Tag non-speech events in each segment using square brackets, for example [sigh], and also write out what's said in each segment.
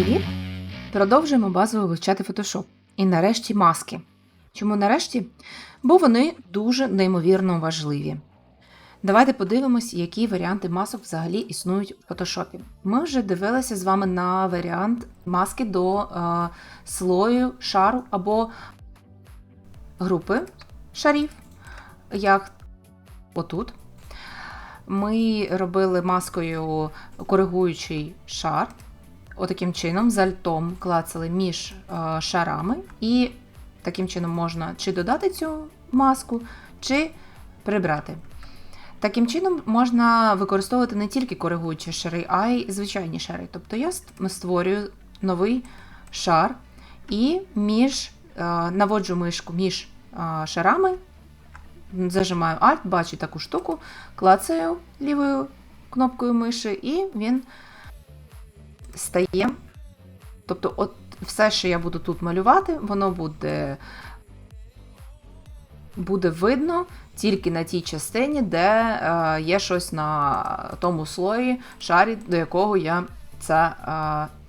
Привіт! Продовжуємо базово вивчати Photoshop. І нарешті маски. Чому нарешті? Бо вони дуже неймовірно важливі. Давайте подивимось, які варіанти масок взагалі існують в Photoshop. Ми вже дивилися з вами на варіант маски до е, слою, шару або групи шарів, як отут. Ми робили маскою коригуючий шар. Отаким чином, з альтом клацали між е, шарами, і таким чином можна чи додати цю маску, чи прибрати. Таким чином можна використовувати не тільки коригуючі шари, а й звичайні шари. Тобто я створюю новий шар і між, е, наводжу мишку між е, шарами, зажимаю Alt, бачу таку штуку, клацаю лівою кнопкою миші, і він стає. Тобто, от все, що я буду тут малювати, воно буде, буде видно тільки на тій частині, де е, є щось на тому слої, шарі, до якого я це. Е,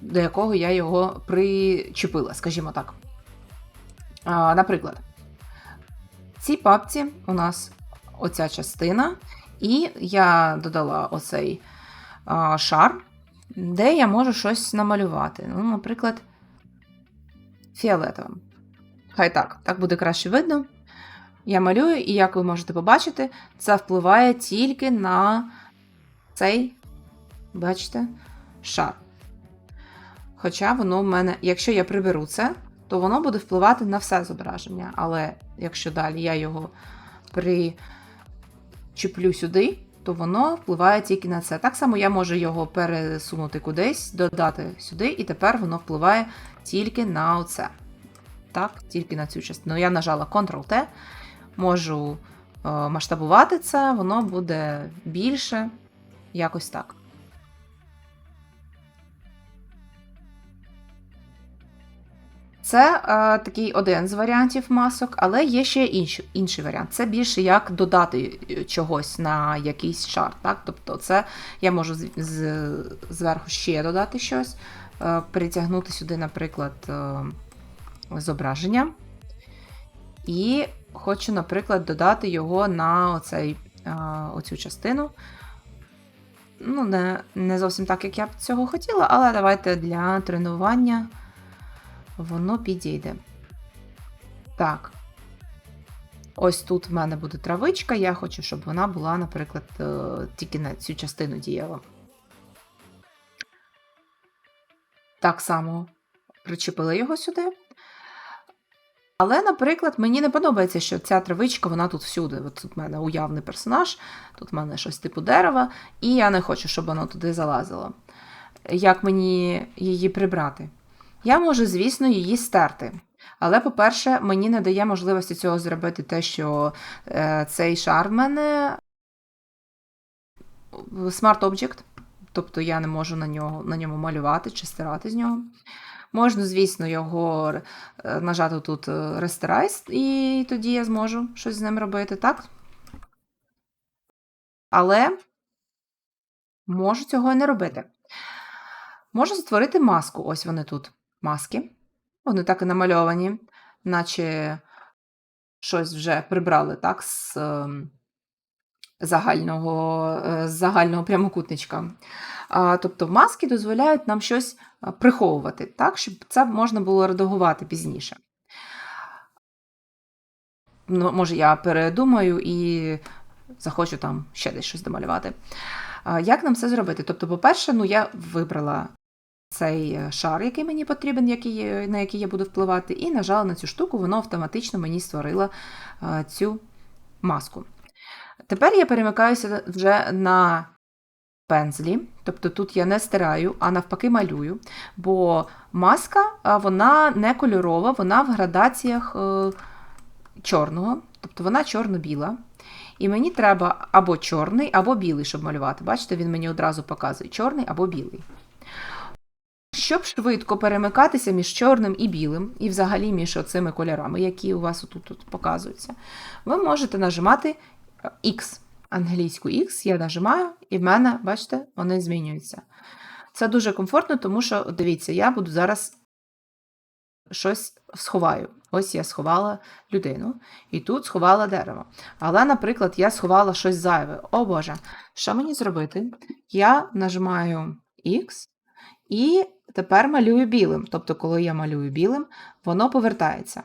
до якого я його причепила, скажімо так. А, наприклад, в цій папці у нас оця частина, і я додала оцей шар, де я можу щось намалювати. Ну, наприклад, фіолетовим. Хай так, так буде краще видно. Я малюю, і як ви можете побачити, це впливає тільки на цей, бачите, шар. Хоча воно в мене, якщо я приберу це, то воно буде впливати на все зображення. Але якщо далі я його причеплю сюди, то воно впливає тільки на це. Так само я можу його пересунути кудись, додати сюди, і тепер воно впливає тільки на оце. Так, тільки на цю частину. Я нажала Ctrl-T, можу е, масштабувати це, воно буде більше, якось так. Це е, такий один з варіантів масок, але є ще інший, інший варіант. Це більше як додати е, чогось на якийсь шар. Так? Тобто, це я можу з, з, зверху ще додати щось, е, притягнути сюди, наприклад, е, зображення. І хочу, наприклад, додати його на оцей, е, оцю частину. Ну, не, не зовсім так, як я б цього хотіла, але давайте для тренування воно підійде. Так. Ось тут в мене буде травичка. Я хочу, щоб вона була, наприклад, е, тільки на цю частину діяла. Так само причепила його сюди. Але, наприклад, мені не подобається, що ця травичка, вона тут всюди. От тут в мене уявний персонаж, тут в мене щось типу дерева, і я не хочу, щоб воно туди залазило. Як мені її прибрати? Я можу, звісно, її стерти. Але, по-перше, мені не дає можливості цього зробити те, що е, цей шар в мене Smart Object, тобто я не можу на, нього, на ньому малювати чи стирати з нього. Можна, звісно, його е, нажати тут е, Rasterize, і тоді я зможу щось з ним робити, так? Але можу цього і не робити. Можу створити маску. Ось вони тут маски. Вони так і намальовані, наче щось вже прибрали так, з е, загального, е, з загального прямокутничка. Тобто маски дозволяють нам щось приховувати, так, щоб це можна було редагувати пізніше. Ну, Може, я передумаю і захочу там ще десь щось домалювати. Як нам це зробити? Тобто, по-перше, ну, я вибрала цей е, шар, який мені потрібен, який, на який я буду впливати, і нажала на цю штуку, воно автоматично мені створило цю маску. Тепер я перемикаюся вже на пензлі, тобто тут я не стираю, а навпаки малюю, бо маска вона не кольорова, вона в градаціях е, чорного, тобто вона чорно-біла. І мені треба або чорний, або білий, щоб малювати. Бачите, він мені одразу показує чорний або білий. Щоб швидко перемикатися між чорним і білим, і взагалі між оцими кольорами, які у вас тут, тут показуються, ви можете нажимати X. Англійську X я нажимаю, і в мене, бачите, вони змінюються. Це дуже комфортно, тому що, дивіться, я буду зараз щось сховаю. Ось я сховала людину, і тут сховала дерево. Але, наприклад, я сховала щось зайве. О Боже, що мені зробити? Я нажимаю X і тепер малюю білим. Тобто, коли я малюю білим, воно повертається.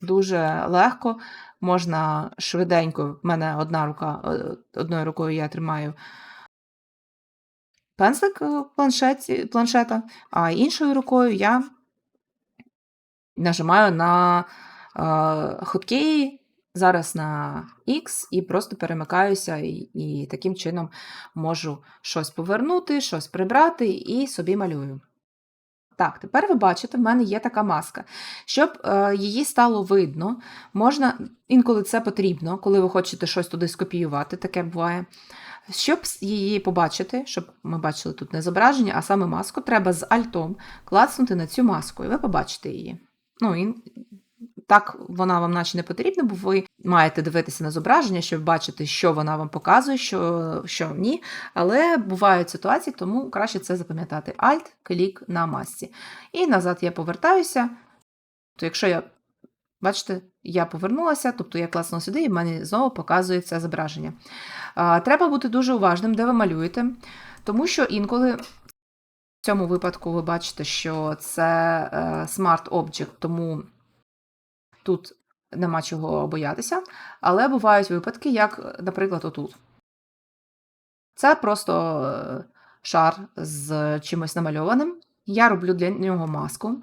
Дуже легко, можна швиденько, в мене одна рука, е, одною рукою я тримаю пензлик е, планшеті, планшета, а іншою рукою я нажимаю на е, хоткеї, зараз на X, і просто перемикаюся, і, і таким чином можу щось повернути, щось прибрати і собі малюю. Так, тепер ви бачите, в мене є така маска. Щоб е, її стало видно, можна, інколи це потрібно, коли ви хочете щось туди скопіювати, таке буває. Щоб її побачити, щоб ми бачили тут не зображення, а саме маску, треба з альтом клацнути на цю маску, і ви побачите її. Ну, і так вона вам наче не потрібна, бо ви маєте дивитися на зображення, щоб бачити, що вона вам показує, що що ні. Але бувають ситуації, тому краще це запам'ятати. Alt, клік на масці. І назад я повертаюся. То якщо я, бачите, я повернулася, тобто я класнула сюди, і в мене знову показує це зображення. А, Треба бути дуже уважним, де ви малюєте, тому що інколи. В цьому випадку ви бачите, що це е, Smart Object, тому тут нема чого боятися. Але бувають випадки, як, наприклад, отут. Це просто е, шар з чимось намальованим. Я роблю для нього маску.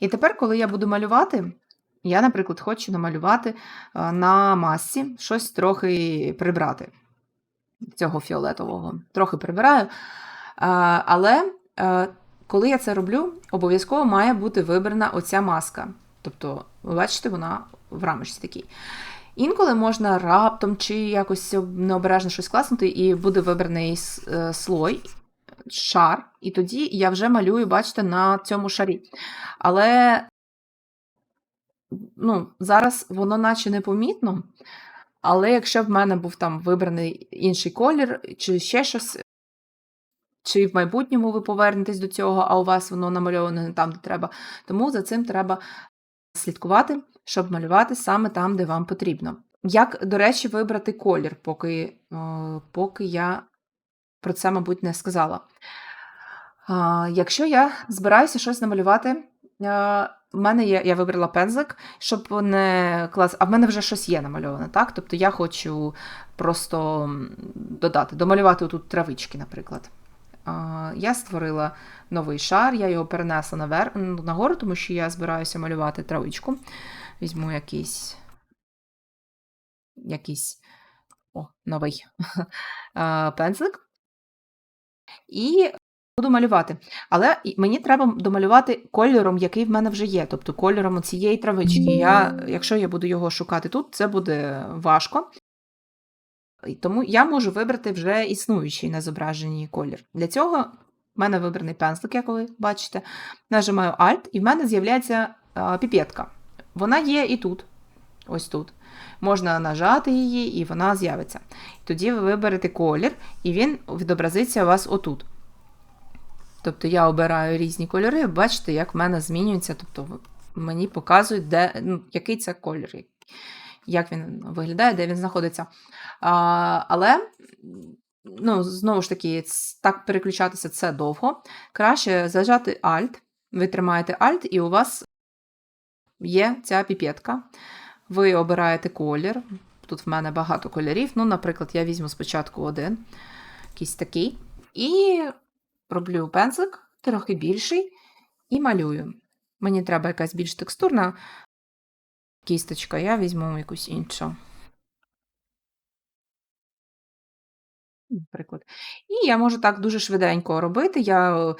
І тепер, коли я буду малювати, я, наприклад, хочу намалювати е, на масці щось трохи прибрати цього фіолетового. Трохи прибираю. Але коли я це роблю, обов'язково має бути вибрана оця маска. Тобто, ви бачите, вона в рамочці такій. Інколи можна раптом чи якось необережно щось класнути, і буде вибраний е, слой, шар, і тоді я вже малюю, бачите, на цьому шарі. Але ну, зараз воно наче непомітно. Але якщо б в мене був там вибраний інший колір, чи ще щось, чи в майбутньому ви повернетесь до цього, а у вас воно намальоване не там, де треба. Тому за цим треба слідкувати, щоб малювати саме там, де вам потрібно. Як, до речі, вибрати колір, поки поки я про це, мабуть, не сказала. Якщо я збираюся щось намалювати, в мене є, я вибрала пензлик, щоб не клас. А в мене вже щось є намальоване, так? Тобто я хочу просто додати, домалювати тут травички, наприклад. Я створила новий шар, я його перенесла навер... нагору, тому що я збираюся малювати травичку. Візьму якийсь якийсь о, новий [laughs] пензлик. І буду малювати. Але мені треба домалювати кольором, який в мене вже є. Тобто кольором цієї травички. Я, Якщо я буду його шукати тут, це буде важко. Тому я можу вибрати вже існуючий на зображенні колір. Для цього в мене вибраний пензлик, як ви бачите. Нажимаю Alt, і в мене з'являється піпетка. Вона є і тут. Ось тут. Можна нажати її, і вона з'явиться. Тоді ви виберете колір, і він відобразиться у вас отут. Тобто я обираю різні кольори, бачите, як в мене змінюється. Тобто мені показують, де, ну, який це колір як він виглядає, де він знаходиться. А, Але, ну, знову ж таки, так переключатися це довго. Краще зажати Alt, ви тримаєте Alt, і у вас є ця піпетка. Ви обираєте колір. Тут в мене багато кольорів. Ну, наприклад, я візьму спочатку один, якийсь такий. І роблю пензлик, трохи більший, і малюю. Мені треба якась більш текстурна кісточка, я візьму якусь іншу. Наприклад. І я можу так дуже швиденько робити. Я е,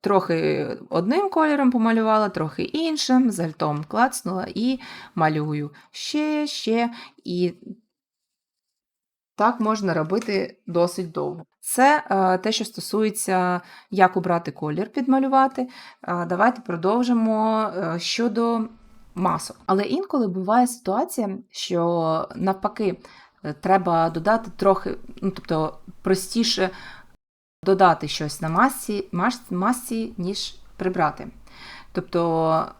трохи одним кольором помалювала, трохи іншим, з альтом клацнула і малюю ще, ще. І так можна робити досить довго. Це е, те, що стосується, як обрати колір підмалювати. Е, давайте продовжимо е, щодо масок. Але інколи буває ситуація, що навпаки е, треба додати трохи, ну тобто простіше додати щось на масці, мас- масці, ніж прибрати. Тобто,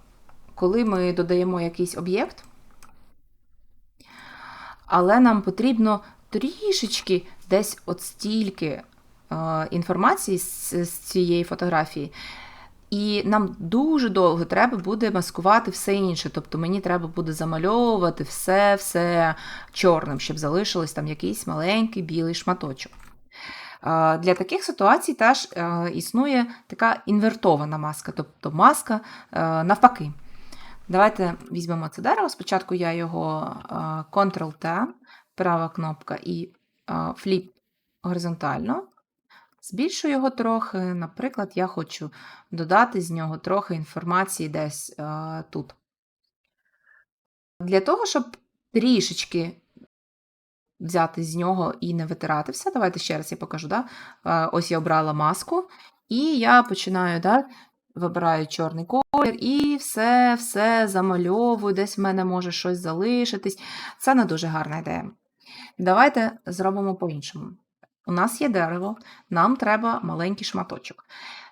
коли ми додаємо якийсь об'єкт, але нам потрібно трішечки десь от стільки е, інформації з, з цієї фотографії. І нам дуже довго треба буде маскувати все інше. Тобто мені треба буде замальовувати все-все чорним, щоб залишилось там якийсь маленький білий шматочок. Для таких ситуацій теж е, існує така інвертована маска, тобто маска е, навпаки. Давайте візьмемо це дерево. Спочатку я його е, Ctrl-T, права кнопка і фліп горизонтально. Збільшую його трохи. Наприклад, я хочу додати з нього трохи інформації десь е, тут. Для того, щоб трішечки взяти з нього і не витирати все, давайте ще раз я покажу. Да? Е, Ось я обрала маску, і я починаю да, вибираю чорний колір і все все замальовую, десь в мене може щось залишитись. Це не дуже гарна ідея. Давайте зробимо по-іншому. У нас є дерево, нам треба маленький шматочок.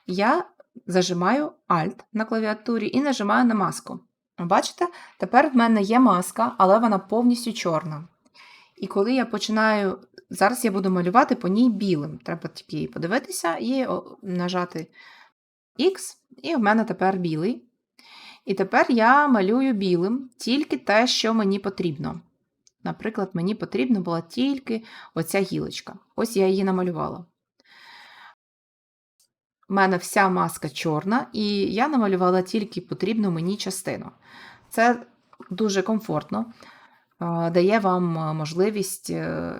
Я зажимаю Alt на клавіатурі і нажимаю на маску. Бачите, тепер в мене є маска, але вона повністю чорна. І коли я починаю. Зараз я буду малювати по ній білим. Треба тільки її подивитися і нажати X, і в мене тепер білий. І тепер я малюю білим тільки те, що мені потрібно. Наприклад, мені потрібна була тільки оця гілочка. Ось я її намалювала. У мене вся маска чорна, і я намалювала тільки потрібну мені частину. Це дуже комфортно, дає вам можливість е,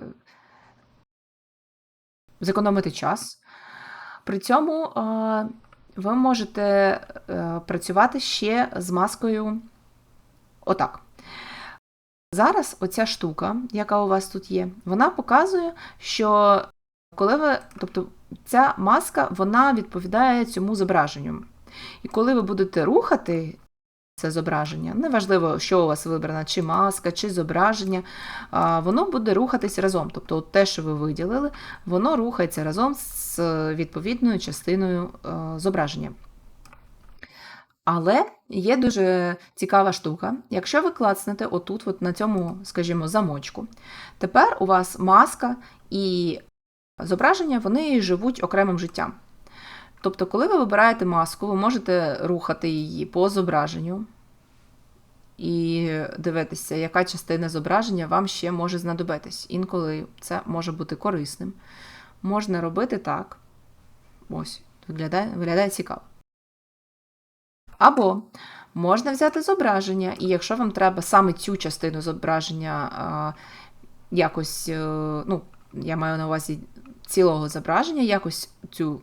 зекономити час. При цьому ви можете е, працювати ще з маскою отак. Зараз оця штука, яка у вас тут є, вона показує, що коли ви, тобто ця маска вона відповідає цьому зображенню. І коли ви будете рухати це зображення, неважливо, що у вас вибрано, чи маска, чи зображення, воно буде рухатись разом. Тобто те, що ви виділили, воно рухається разом з відповідною частиною зображення. Але є дуже цікава штука. Якщо ви клацнете отут, от на цьому, скажімо, замочку, тепер у вас маска і зображення вони живуть окремим життям. Тобто, коли ви вибираєте маску, ви можете рухати її по зображенню і дивитися, яка частина зображення вам ще може знадобитись. Інколи це може бути корисним. Можна робити так. Ось, виглядає, виглядає цікаво. Або можна взяти зображення, і якщо вам треба саме цю частину зображення а, якось, е, ну, я маю на увазі цілого зображення, якось цю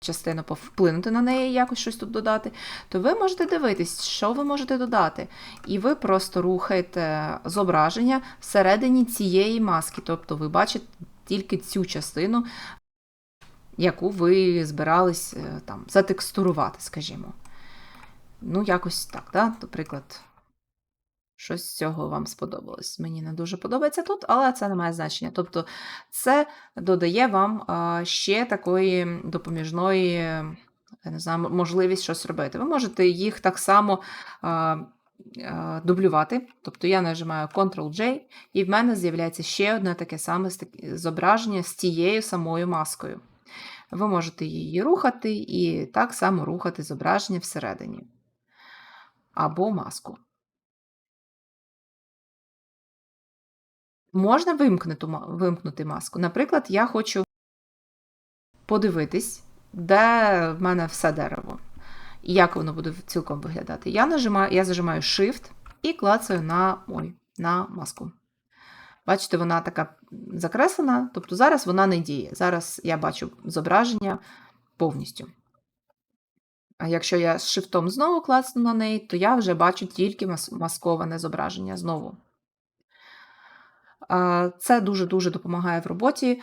частину повплинути на неї, якось щось тут додати, то ви можете дивитись, що ви можете додати. І ви просто рухаєте зображення всередині цієї маски. Тобто ви бачите тільки цю частину, яку ви збирались е, там затекстурувати, скажімо. Ну, якось так, да? наприклад, щось з цього вам сподобалось. Мені не дуже подобається тут, але це не має значення. Тобто, це додає вам ще такої допоміжної, я не знаю, можливість щось робити. Ви можете їх так само. Дублювати, тобто я нажимаю Ctrl-J, і в мене з'являється ще одне таке саме зображення з тією самою маскою. Ви можете її рухати і так само рухати зображення всередині або маску. Можна вимкнути, маску. Наприклад, я хочу подивитись, де в мене все дерево. І як воно буде цілком виглядати. Я нажимаю, я зажимаю Shift і клацаю на ой, на маску. Бачите, вона така закреслена, тобто зараз вона не діє. Зараз я бачу зображення повністю. А якщо я з шифтом знову клацну на неї, то я вже бачу тільки масковане зображення знову. Це дуже-дуже допомагає в роботі,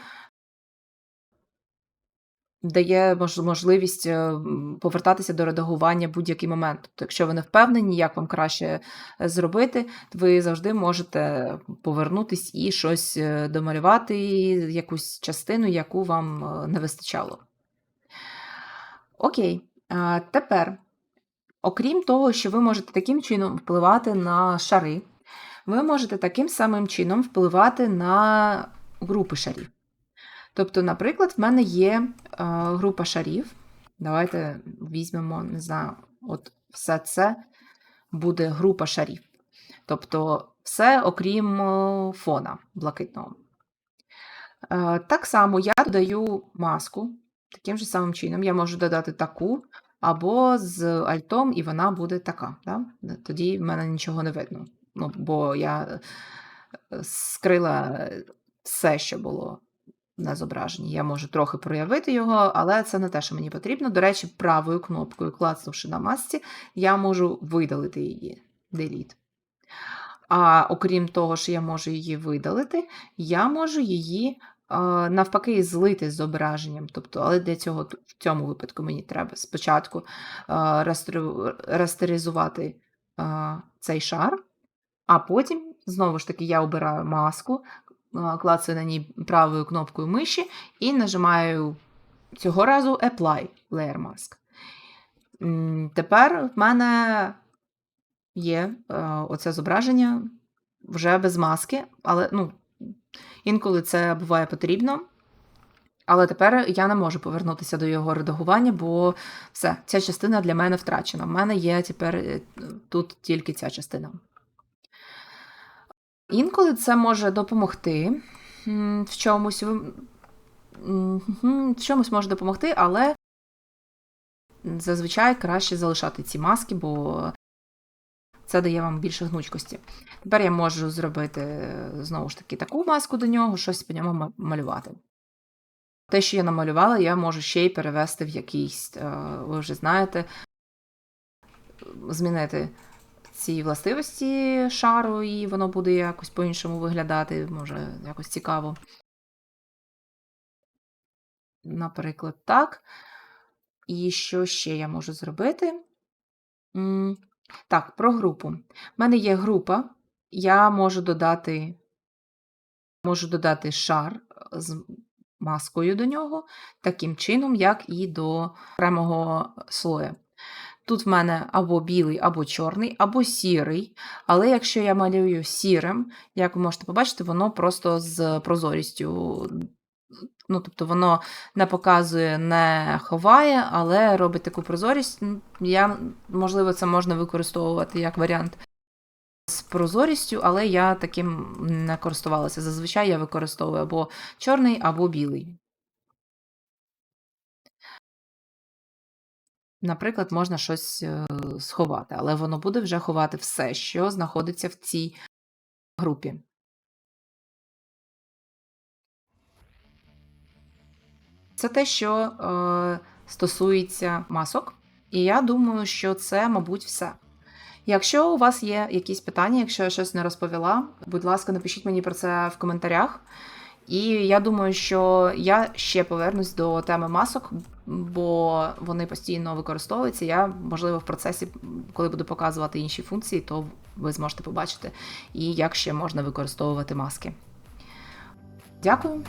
дає можливість е, повертатися до редагування будь-який момент. Тобто, якщо ви не впевнені, як вам краще е, зробити, ви завжди можете повернутись і щось е, домалювати, якусь частину, яку вам не вистачало. Окей. Тепер, окрім того, що ви можете таким чином впливати на шари, ви можете таким самим чином впливати на групи шарів. Тобто, наприклад, в мене є група шарів. Давайте візьмемо, не знаю, от все це буде група шарів. Тобто, все окрім е, фона блакитного. Е, Так само я додаю маску. Таким же самим чином я можу додати таку, або з альтом, і вона буде така. Да? Тоді в мене нічого не видно. Ну, бо я е, скрила все, що було на зображенні. Я можу трохи проявити його, але це не те, що мені потрібно. До речі, правою кнопкою, клацнувши на масці, я можу видалити її. Delete. А окрім того, що я можу її видалити, я можу її навпаки злити з зображенням. Тобто, але для цього в цьому випадку мені треба спочатку растеризувати цей шар, а потім, знову ж таки, я обираю маску, клацаю на ній правою кнопкою миші і нажимаю цього разу Apply Layer Mask. Тепер в мене є е, оце зображення вже без маски, але ну, інколи це буває потрібно. Але тепер я не можу повернутися до його редагування, бо все, ця частина для мене втрачена. В мене є тепер е, тут тільки ця частина. Інколи це може допомогти в чомусь, в чомусь може допомогти, але зазвичай краще залишати ці маски, бо це дає вам більше гнучкості. Тепер я можу зробити е, знову ж таки таку маску до нього, щось по ньому малювати. Те, що я намалювала, я можу ще й перевести в якийсь, е, ви вже знаєте, змінити ці властивості шару, і воно буде якось по-іншому виглядати, може, якось цікаво. Наприклад, так. І що ще я можу зробити? Так, про групу. У мене є група, я можу додати, можу додати шар з маскою до нього, таким чином, як і до окремого слоя. Тут в мене або білий, або чорний, або сірий. Але якщо я малюю сірим, як ви можете побачити, воно просто з прозорістю. Ну, тобто воно не показує, не ховає, але робить таку прозорість. Я, можливо, це можна використовувати як варіант з прозорістю, але я таким не користувалася. Зазвичай я використовую або чорний, або білий. Наприклад, можна щось е, сховати, але воно буде вже ховати все, що знаходиться в цій групі. Це те, що е, стосується масок, і я думаю, що це, мабуть, все. Якщо у вас є якісь питання, якщо я щось не розповіла, будь ласка, напишіть мені про це в коментарях. І я думаю, що я ще повернусь до теми масок, бо вони постійно використовуються. Я, можливо, в процесі, коли буду показувати інші функції, то ви зможете побачити, і як ще можна використовувати маски. Дякую.